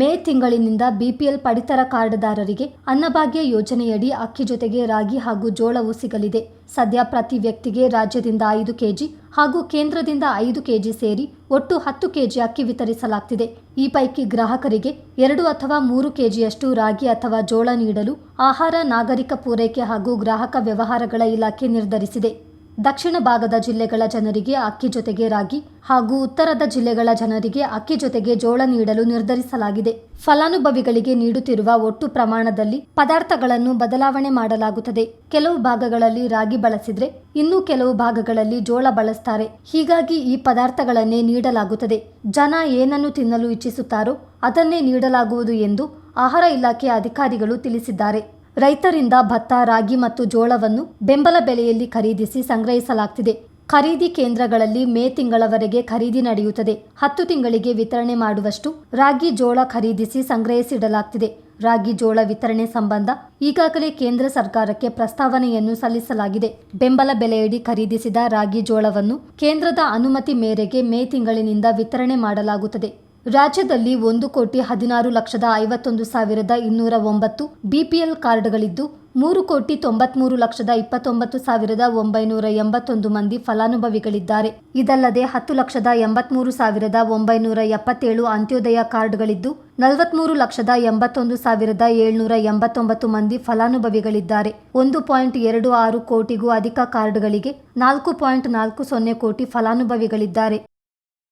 ಮೇ ತಿಂಗಳಿನಿಂದ ಬಿಪಿಎಲ್ ಪಡಿತರ ಕಾರ್ಡ್ದಾರರಿಗೆ ಅನ್ನಭಾಗ್ಯ ಯೋಜನೆಯಡಿ ಅಕ್ಕಿ ಜೊತೆಗೆ ರಾಗಿ ಹಾಗೂ ಜೋಳವು ಸಿಗಲಿದೆ. ಸದ್ಯ ಪ್ರತಿ ವ್ಯಕ್ತಿಗೆ ರಾಜ್ಯದಿಂದ ಐದು ಕೆಜಿ ಹಾಗೂ ಕೇಂದ್ರದಿಂದ ಐದು ಕೆಜಿ ಸೇರಿ ಒಟ್ಟು ಹತ್ತು ಕೆಜಿ ಅಕ್ಕಿ ವಿತರಿಸಲಾಗ್ತಿದೆ. ಈ ಪೈಕಿ ಗ್ರಾಹಕರಿಗೆ ಎರಡು ಅಥವಾ ಮೂರು ಕೆಜಿಯಷ್ಟು ರಾಗಿ ಅಥವಾ ಜೋಳ ನೀಡಲು ಆಹಾರ, ನಾಗರಿಕ ಪೂರೈಕೆ ಹಾಗೂ ಗ್ರಾಹಕ ವ್ಯವಹಾರಗಳ ಇಲಾಖೆ ನಿರ್ಧರಿಸಿದೆ. ದಕ್ಷಿಣ ಭಾಗದ ಜಿಲ್ಲೆಗಳ ಜನರಿಗೆ ಅಕ್ಕಿ ಜೊತೆಗೆ ರಾಗಿ ಹಾಗೂ ಉತ್ತರದ ಜಿಲ್ಲೆಗಳ ಜನರಿಗೆ ಅಕ್ಕಿ ಜೊತೆಗೆ ಜೋಳ ನೀಡಲು ನಿರ್ಧರಿಸಲಾಗಿದೆ. ಫಲಾನುಭವಿಗಳಿಗೆ ನೀಡುತ್ತಿರುವ ಒಟ್ಟು ಪ್ರಮಾಣದಲ್ಲಿ ಪದಾರ್ಥಗಳನ್ನು ಬದಲಾವಣೆ ಮಾಡಲಾಗುತ್ತದೆ. ಕೆಲವು ಭಾಗಗಳಲ್ಲಿ ರಾಗಿ ಬಳಸಿದ್ರೆ ಇನ್ನೂ ಕೆಲವು ಭಾಗಗಳಲ್ಲಿ ಜೋಳ ಬಳಸ್ತಾರೆ. ಹೀಗಾಗಿ ಈ ಪದಾರ್ಥಗಳನ್ನೇ ನೀಡಲಾಗುತ್ತದೆ. ಜನ ಏನನ್ನು ತಿನ್ನಲು ಇಚ್ಛಿಸುತ್ತಾರೋ ಅದನ್ನೇ ನೀಡಲಾಗುವುದು ಎಂದು ಆಹಾರ ಇಲಾಖೆ ಅಧಿಕಾರಿಗಳು ತಿಳಿಸಿದ್ದಾರೆ. ರೈತರಿಂದ ಭತ್ತ, ರಾಗಿ ಮತ್ತು ಜೋಳವನ್ನು ಬೆಂಬಲ ಬೆಲೆಯಲ್ಲಿ ಖರೀದಿಸಿ ಸಂಗ್ರಹಿಸಲಾಗ್ತಿದೆ. ಖರೀದಿ ಕೇಂದ್ರಗಳಲ್ಲಿ ಮೇ ತಿಂಗಳವರೆಗೆ ಖರೀದಿ ನಡೆಯುತ್ತದೆ. ಹತ್ತು ತಿಂಗಳಿಗೆ ವಿತರಣೆ ಮಾಡುವಷ್ಟು ರಾಗಿ, ಜೋಳ ಖರೀದಿಸಿ ಸಂಗ್ರಹಿಸಿಡಲಾಗ್ತಿದೆ. ರಾಗಿ, ಜೋಳ ವಿತರಣೆ ಸಂಬಂಧ ಈಗಾಗಲೇ ಕೇಂದ್ರ ಸರ್ಕಾರಕ್ಕೆ ಪ್ರಸ್ತಾವನೆಯನ್ನು ಸಲ್ಲಿಸಲಾಗಿದೆ. ಬೆಂಬಲ ಬೆಲೆಯಡಿ ಖರೀದಿಸಿದ ರಾಗಿ, ಜೋಳವನ್ನು ಕೇಂದ್ರದ ಅನುಮತಿ ಮೇರೆಗೆ ಮೇ ತಿಂಗಳಿನಿಂದ ವಿತರಣೆ ಮಾಡಲಾಗುತ್ತದೆ. ರಾಜ್ಯದಲ್ಲಿ ಒಂದು ಕೋಟಿ ಹದಿನಾರು ಲಕ್ಷದ ಐವತ್ತೊಂದು ಸಾವಿರದ ಇನ್ನೂರ ಒಂಬತ್ತು ಬಿಪಿಎಲ್ ಕಾರ್ಡ್ಗಳಿದ್ದು, ಮೂರು ಕೋಟಿ ತೊಂಬತ್ಮೂರು ಲಕ್ಷದ ಇಪ್ಪತ್ತೊಂಬತ್ತು ಸಾವಿರದ ಒಂಬೈನೂರ ಎಂಬತ್ತೊಂದು ಮಂದಿ ಫಲಾನುಭವಿಗಳಿದ್ದಾರೆ. ಇದಲ್ಲದೆ ಹತ್ತು ಲಕ್ಷದ ಎಂಬತ್ಮೂರು ಸಾವಿರದ ಒಂಬೈನೂರ ಎಪ್ಪತ್ತೇಳು ಅಂತ್ಯೋದಯ ಕಾರ್ಡ್ಗಳಿದ್ದು, ನಲವತ್ಮೂರು ಲಕ್ಷದ ಎಂಬತ್ತೊಂದು ಸಾವಿರದ ಏಳ್ನೂರ ಎಂಬತ್ತೊಂಬತ್ತು ಮಂದಿ ಫಲಾನುಭವಿಗಳಿದ್ದಾರೆ. ಒಂದು ಪಾಯಿಂಟ್ ಎರಡು ಆರು ಕೋಟಿಗೂ ಅಧಿಕ ಕಾರ್ಡ್ಗಳಿಗೆ ನಾಲ್ಕು ಪಾಯಿಂಟ್ ನಾಲ್ಕು ಸೊನ್ನೆ ಕೋಟಿ ಫಲಾನುಭವಿಗಳಿದ್ದಾರೆ.